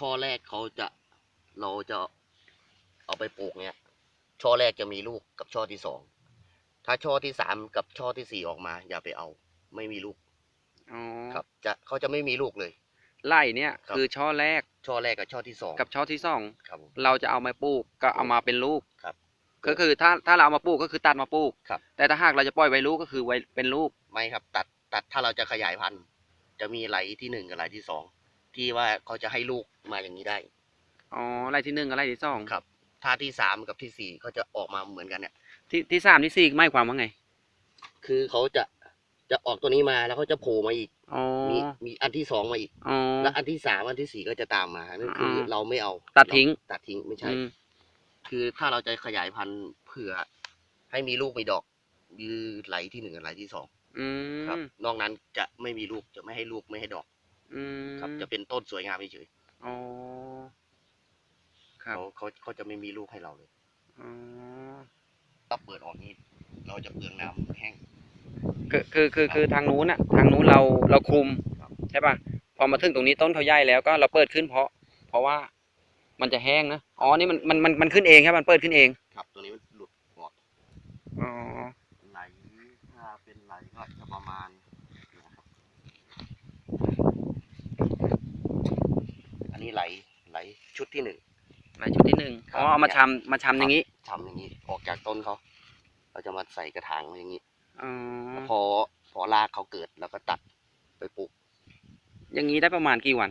ช่อแรกเขาจะเราจะเอาไปปลูกเนี่ย ช่อแรกจะมีลูกกับช่อที่สอง ถ้าช่อที่สามกับช่อที่สี่ออกมา อย่าไปเอา ไม่มีลูกอ๋อครับ จะเขาจะไม่มีลูกเลย ไล่เนี่ยครับ คือช่อแรกช่อแรกกับช่อที่สองกับช่อที่สองครับผม เราจะเอามาปลูกก็เอามาเป็นลูกครับก็คือถ้าถ้าเราเอามาปลูกก็คือตัดมาปลูกครับ แต่ถ้าหากเราจะปล่อยไว้ลูกก็คือไว้เป็นลูก ไม่ครับ ตัดตัดถ้าเราจะขยายพันธุ์ จะมีไหลที่หนึ่งกับไหลที่สอง ที่ว่าเขาจะให้ลูกมาอย่างนี้ได้ อ๋อไล่ที่หนึ่งกับไล่ที่สองครับ ถ้าที่สามกับที่สี่เขาจะออกมาเหมือนกันเนี่ย ที่ที่สามที่สี่หมายความว่าไง คือเขาจะจะออกตัวนี้มาแล้วเขาจะโผล่มาอีกอ๋อมีมีอันที่สองมาอีกอ๋อแล้วอันที่สามอันที่สี่ก็จะตามมานั่นคือออเราไม่เอาตัดทิ้งเราตัดทิ้งไม่ใช่อืมคือถ้าเราจะขยายพันธุ์เผื่อ ให้มีลูกมีดอกยือไหลที่หนึ่งกับไหลที่สองอืครับมนอกนั้นจะไม่มีลูกจะไม่ให้ลูกไม่ให้ดอก อืมครับ จะเป็นต้นสวยงามเฉยอ๋อๆครับเขาเขาเขาจะไม่มีลูกให้เราเลย อ๋อ ถ้าเปิดออกนี้ เราจะเปลืองน้ำแห้ง คือคือคือคือทางนู้นอะทางนู้นเราเราคุมครับ ใช่ป่ะพอมาถึงตรงนี้ต้นเขาใหญ่แล้วก็เราเปิดขึ้นเพราะ เพราะว่ามันจะแห้งนะอ๋อนี่มันมันมันมันขึ้นเองครับมันเปิดขึ้นเอง ครับ ตัวนี้มันหลุดออก อ๋อ ไหลถ้าเป็นไหลก็จะประมาณนะครับอันนี้ไหลไหล ชุดที่หนึ่งในชุดที่หนึ่งครับ อ๋อเอามาชำมาชำอย่างนี้ทำอย่างนี้ออกจากต้นเขาเราจะมาใส่กระถางไว้อย่างนี้อ๋อแล้วพอพอรากเขาเกิดเราก็ตัดไปปลูก อย่างนี้ได้ประมาณกี่วัน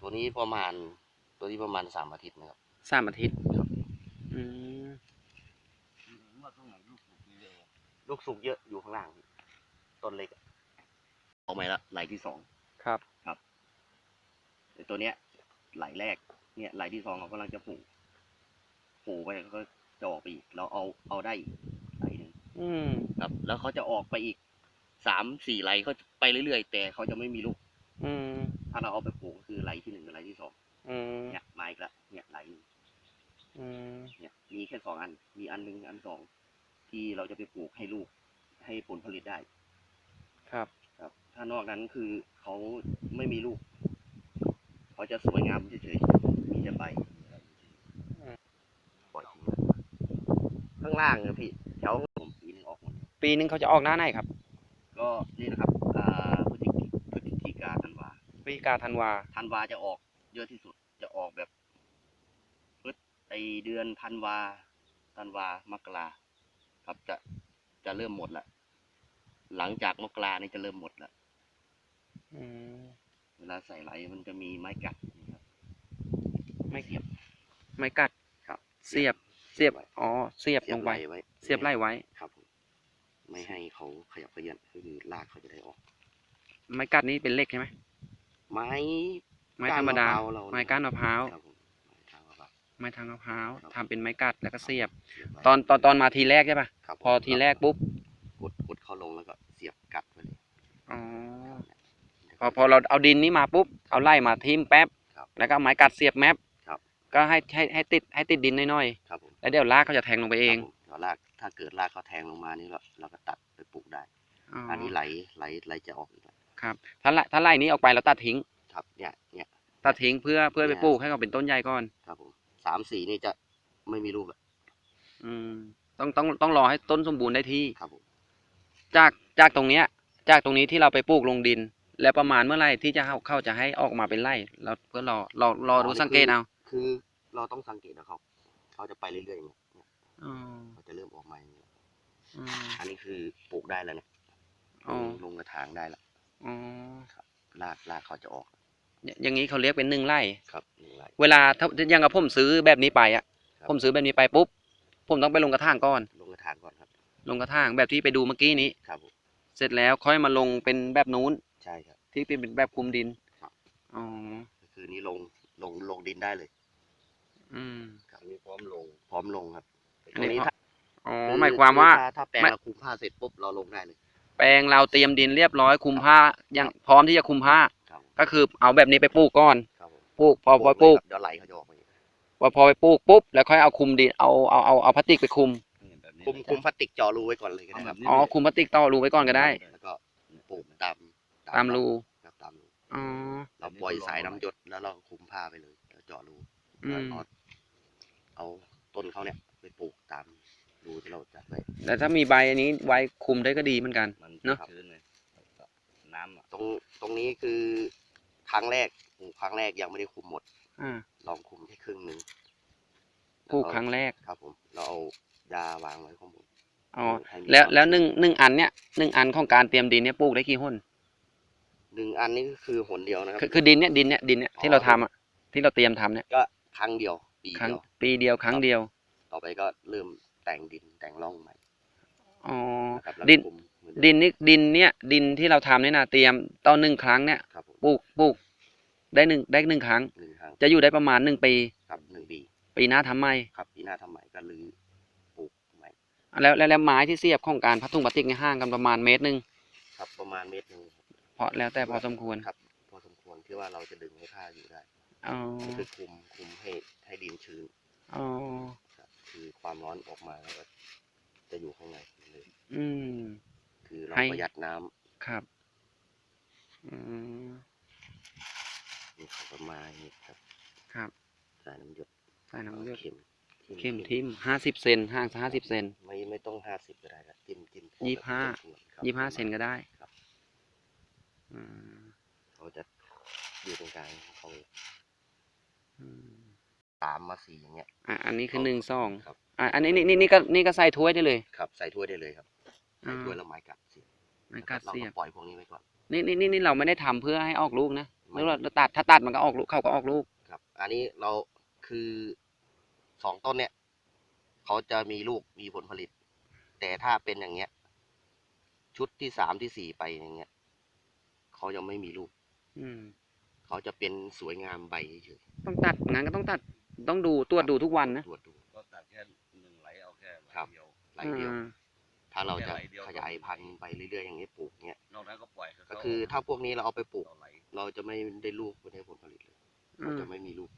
ตัวนี้ประมาณตัวนี้ประมาณสามอาทิตย์นะครับ สามอาทิตย์ครับ อืมลูกสุกเยอะอยู่ข้างล่างต้นเล็กอะออกมาละไหลที่สองครับแต่ตัวเนี้ย ไหลแรก เนี่ยไหลที่สองเขากำลังจะปลูกปลูกไปก็จะออกไปอีก เราเอาเอาได้อีกไหลหนึ่งอืม ครับ แล้วเขาจะออกไปอีกสามสี่ไหลเขาไปเรื่อยๆแต่เขาจะไม่มีลูก อืม ถ้าเราเอาไปปลูกก็คือไหลที่หนึ่งกับไหลที่สองอืม เนี่ยมาอีกแล้วเนี่ยไหลหนึ่งอืม เนี่ยมีแค่สองอัน มีอันหนึ่งอันสองที่เราจะไปปลูกให้ลูก ให้ผลผลิตได้ ครับ ครับ ถ้านอกนั้นคือเขาไม่มีลูก เขาจะสวยงามเฉยๆมีแต่ใบปล่อยทิ้งข้างล่างนะพี่แถวผมปีหนึงออกหมดปีนึงเขาจะออกหน้าไหนครับ ก็นี่นะครับอ่าพฤศจิกพฤศจิกาธันวาพฤศจิกาธันวาธันวาจะออกเยอะที่สุดจะออกแบบพฤศไอเดือนธันวาธันวามกราครับจะจะเริ่มหมดละหลังจากมกรานี่จะเริ่มหมดละอืมเว ลาใส่ไหลมันจะมีไม้กัดนะครับไม่เสียบ ไม่กัด ครับ เสียบ เสียบ อ๋อ เสียบลงไปเสียบไหลไว้เสียบไล่ไว้ ครับผมไม่ให้เขาขยับเขยือนคือรากเขาจะได้ออก ไม้กัดนี้เป็นเหล็กใช่ไหม ไม้ไม้ธรรมดา ก้นะพวเรไม้ก้านมะพร้าวครับผมไม้ก้านมะพร้าว ไม้ทางมะพร้าวครับ ทำเป็นไม้กัดแล้วก็เสียบเสียบไว้ตอนตอนตอนมาทีแรกใช่ปะครับพอทีแรกปุ๊บ กดกดเข้าลงแล้วก็เสียบกัดไว้เลย อ๋อ พอพอเราเอาดินนี้มาปุ๊บเอาไล่มาทิมแป๊บ ครับแล้วก็เอาไม้กัดเสียบแมปครับก็ให้ให้ให้ติดให้ติดดินน้อยครับผมๆแล้วเดี๋ยวรากเขาจะแทงลงไปเองครับผมเดี๋ยวรากถ้าเกิดรากเขาแทงลงมานี่เราเราก็ตัดไปปลูกได้ อ๋ออันนี้ไหลไหลไหลจะออกอีกแล้วครับถ้าไล่ถ้าไล่นี้ออกไปเราตัดทิ้งครับเนี่ยเนี่ย ตัดทิ้งเพื่อเพื่อไปเนี่ยปลูกให้เขาเป็นต้นใหญ่ก่อน ครับผมสามสี่นี่จะไม่มีลูกแล้วอืมต้องต้องต้องรอให้ต้นสมบูรณ์ได้ที่ ครับผมจากจากตรงเนี้ย จากตรงนี้ที่เราไปปลูกลงดิน แล้วประมาณเมื่อไหร่ที่จะเข้าเข้าจะให้ออกมาเป็นไร่เราเพื่อรอรอรอดูสังเกตเอาคือเราต้องสังเกตนะครับ เขาจะไปเรื่อยๆเนี่ยเนี่ยอ๋อเขาจะเริ่มออกมาอย่างนี้อ๋ออันนี้คือปลูกได้แล้วเนี่ยอ๋อลงกระถางได้แล้วอ๋อรากรากเขาจะออกเนี่ยอย่างนี้เขาเรียกเป็นหนึ่งไร่ครับหนึ่งไร่เวลาถ้าอย่างกับผมซื้อแบบนี้ไปอะครับผมซื้อแบบนี้ไปปุ๊บผมต้องไปลงกระถางก่อน ลงกระถางก่อนครับ ลงกระถางแบบที่ไปดูเมื่อกี้นี้ครับผมเสร็จแล้วค่อยมาลงเป็นแบบนู้นใช่ครับ ที่เป็นแบบคลุมดินครับ อ๋อก็คือนี้ลงลงลงดินได้เลยอืม ครับนี้พร้อมลงพร้อมลงครับอันนี้ตัวถ้าอ๋อคือหมายความว่า ถ้ถ้าแปลงไม่ เราคลุมผ้าเสร็จปุ๊บเราลงได้เลยแปลงเราเตรียมดินเรียบร้อยคุมผ้ายังพร้อมที่จะคุมผ้า ครับผมก็คือเอาแบบนี้ไปปลูกก่อนครับผมปลูกพอพอปลูก เดี๋ยวไหลเขาจะออกมาอีกพอพอไปปลูกปุ๊บแล้วค่อยเอาคุมดินเอาเอาเอาเอาพลาสติกไปคุม คุมคุมพลาสติกเจอรูไว้ก่อนเลยก็ได้ครับ อ๋อคุมพลาสติกต่อรูไว้ก่อนก็ได้ แล้วก็ปลูก ตามตามรูครับตามรูอ๋อ เราปล่อยสายน้ำหยดแล้วเราคลุมผ้าไปเลยแล้วเจาะรูอืแล้วมก็เอาต้นเขาเนี่ยไปปลูกตามรูที่เราจัดไว้แต่ถ้ามีใบอันนี้ไว้คุมได้ก็ดีเหมือนกัน มันเนอะ ชื้นเลยน้ำอะตรงตรงนี้คือครั้งแรกปลูกครั้งแรกยังไม่ได้คุมหมด อ่าลองคุมแค่ครึ่งหนึ่งปลูกครั้งแรก ครับผม เราเอายาวางไว้ข้างบนอ๋อ ให้มีแล้วคามแล้วหนึ่งหนึ่งอันเนี้ยหนึ่งอันของการเตรียมดินเนี่ยปลูกได้กี่ห้น หนึ่งอันนี้ก็คือหนเดียวนะครับ คือคือดินเนี่ยดินเนี่ยดินเนี่ยอ๋อที่เราทำอะที่เราเตรียมทำเนี่ยก็ครั้งเดียวปีครั้งเดียวปีเดียวครั้งเดียวต่อไปก็เริ่มแต่งดินแต่งร่องใหม่อ๋อนะครับแล้วดินคุมเหมือเมดินนี่ดินเนี่ยดินที่เราทำเนี่ยนะเตรียมตอนหนึ่งครั้งเนี่ยครับผมปลูกปลูกได้หนึ่งได้หนึ่งครั้ง หนึ่งครั้งจะอยู่ได้ประมาณหนึ่งปี ครับหนึ่งปีปีหน้าทำใหม่ครับปีหน้าทำใหม่ก็รื้อปลูกใหม่แล้วแล้วแล้วไม้ที่เสียบของการพัดทุ่งพลาสติกเนี่ยห่างกันประมาณเมตรหนึ่งครับประมาณเมตรหนึ่งครับ เพราะแล้วแต่พอสมควรครับ พอสมควรที่ว่าเราจะดึงให้ผ้าอยู่ได้อ๋อก็คือคุมคุมให้ให้ดินชื้นอ๋อครับคือความร้อนออกมาแล้วก็จะอยู่ข้างในเลยอืม คือเราให้ประหยัดน้ำครับ อืมนี่เขาประมาณนี้ครับ ครับสายน้ำหยดใส่น้ำเลือดเข็มเข้มทิมห้าสิบเซนห่างห้าสิบเซนไม่ไม่ต้องห้าสิบก็ได้ครับจิ้มจิ้มพอยี่สิบห้าแบบต้นๆครับยี่สิบห้าเซนก็ได้ครับอืม เขาจะอยู่ตรงกลางของเขาเลยอืมสามมาสี่อย่างเงี้ยอะอันนี้คือหนึ่งซองครับอะอันนี้นี่นี่นี่ก็นี่ก็ใส่ถ้วยได้เลย ครับใส่ถ้วยได้เลยครับใส่อ่าถ้วยแล้วไม้กัดเสียบไม่กัดเราเสียบก็ปล่อยพวกนี้ไว้ก่อนนี่นี่นี่นี่เราไม่ได้ทำเพื่อให้ออกลูกนะหไม่รือว่าเราตัดถ้าตัดมันก็ออกลูกเขาก็ออกลูกครับ อันนี้เราคือสองต้นเนี่ยเขาจะมีลูกมีผลผลิต แต่ถ้าเป็นอย่างเงี้ย ชุดที่สามที่สี่ไปอย่างเงี้ย เขายังไม่มีลูกอืม เขาจะเป็นสวยงามใบเฉยต้องตัดงั้นก็ต้องตัดต้องดูตรวจดูทุกวันนะตรวจดู ก็ตัดแค่หนึ่งไหลเอาแค่ไหลครับ เดียว ไหลเดียว อ่าถ้าเราจะแค่ไหลเดียวขยายพันธุ์ไปเรื่อยๆอย่างนี้ปลูกเนี้ยนอกนั้นก็ปล่อยให้ก็เขาคือถ้าพวกนี้เราเอาไปปลูก ต่อไหลเราจะไม่ได้ลูกไม่ได้ผลผลิตเลยอืเรามจะไม่มีลูก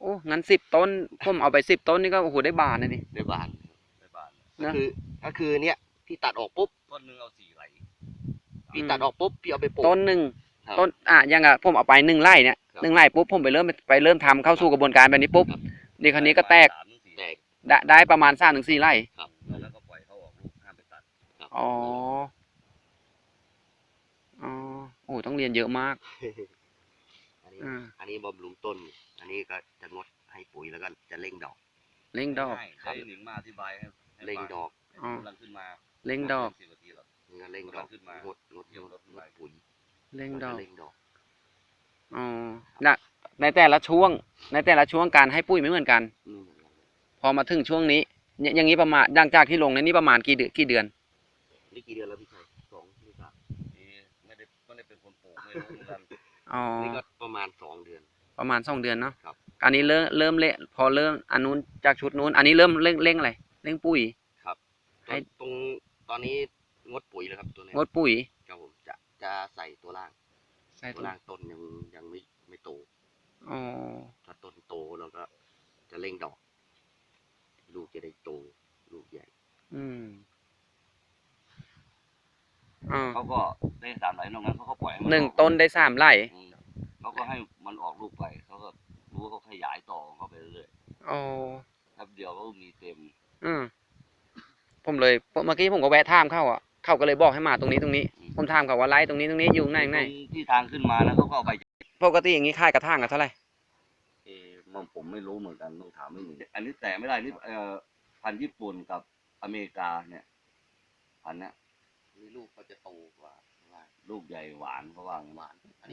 โอ้งั้นสิบต้นผมเอาไปสิบต้นนี่ก็โอ้โหได้บานนะดิ ได้บาน ในบ้านก็นะ คือก็คือเนี้ยพี่ตัดออกปุ๊บ ต้นหนึงเอาสี่ไหล พี่ตัดออกปุ๊บพี่เอาไปปลูก ต้นหนึ่งครับต้นอะอยังอะผมเอาไปหนึ่งไร่เนี่ยครับ หนึ่งไร่ปุ๊บผมไปเริ่มไปเริ่มทำเข้าสู่กระบวนการแบบนี้ปุ๊บครับนี่คันนี้ก็แตกสามถึงสี่แตก ได้ได้ประมาณสามถึงสี่ไร่ครับ แล้วก็ปล่อยเขาออกลูกห้ามไปตัดครับ อ๋ออ๋อโอ้ต้องเรียนเยอะมากอันนี้อ่าอันนี้บำรุงต้น อันนี้ก็จะงดให้ปุ๋ยแล้วก็จะเร่งดอกเร่งดอกง่ายๆครับได้หนึ่งมาอธิบายให้ให้เร่งฟัดอกอ๋อกำลังขึ้นมาเร่งดอก สิบนาทีหรอกนี่ ก็เร่งดอกขึ้นมางดงดเดี๋ยวงรดถงดปุ๋ยเร่งดแล้วอกก็เร่งดอกอ๋อนะในแต่ละช่วง ในแต่ละช่วงการให้ปุ้ยไม่เหมือนกันอืมพอมาถึงช่วงนี้เนี่ยอย่างนี้ประมาณดังจากที่ลงในนี้ประมาณกี่เดือนกี่เดือนนี่กี่เดือนแล้วพี่ชัยสองหรือสามนี่ไม่ได้ไม่ได้เป็นคนปลูกไม่รู้เหมือนกันอ๋อนี่ก็ประมาณสองเดือน ประมาณสองเดือนเนาะครับอันนี้เริ่มเริ่มเละพอเริ่มอันนู้นจากชุดนู้น อันนี้เริ่มเร่งเร่งอะไรเร่งปุ๋ยครับให้ตรงตอนนี้ งดปุ๋ยแล้วครับตัวนี้งดปุ๋ยครับผมจะจะใส่ตัวล่างใส่ตัตัววล่างต้นยังยังไม่ไม่โต อ๋อถ้าต้นโตเราก็จะเร่งดอก ลูกจะได้โต ลูกใหญ่อืมอ๋อเขาก็ได้สามไหลนอกนั้นเขาก็ปล่อยให้มัหนึ่งออกต้นได้สามไร่อืมเขาก็ให้มันออกลูกไปเขาก็รู้ว่าเขาขยายต่อของเขาไปเรื่อยอ๋อๆแป๊บเดียวเขาก็มีเต็มอืมผมเลยเมื่อกี้ผมก็แวะถามเขาอะ เขาก็เลยบอกให้มาตรงนี้ตรงนี้ ผมถามเขาว่าไร่ตรงนี้ตรงนี้อยู่ไหนไหนตรงที่ทางขึ้นมานะเขาก็เอาไปปกติอย่างนี้ค่ายกระถางกันเท่าไหร่เออมันผมไม่รู้เหมือนกันต้องถามไม่หนึ่งอันนี้แต่ไม่ได้นี่เอ่อพันธุ์ญี่ปุ่นกับอเมริกาเนี่ยพันธุ์เนี้ยนี่ลูกก็จะโตกว่าข้างล่างลูกใหญ่หวานเขาว่างั้นหวาน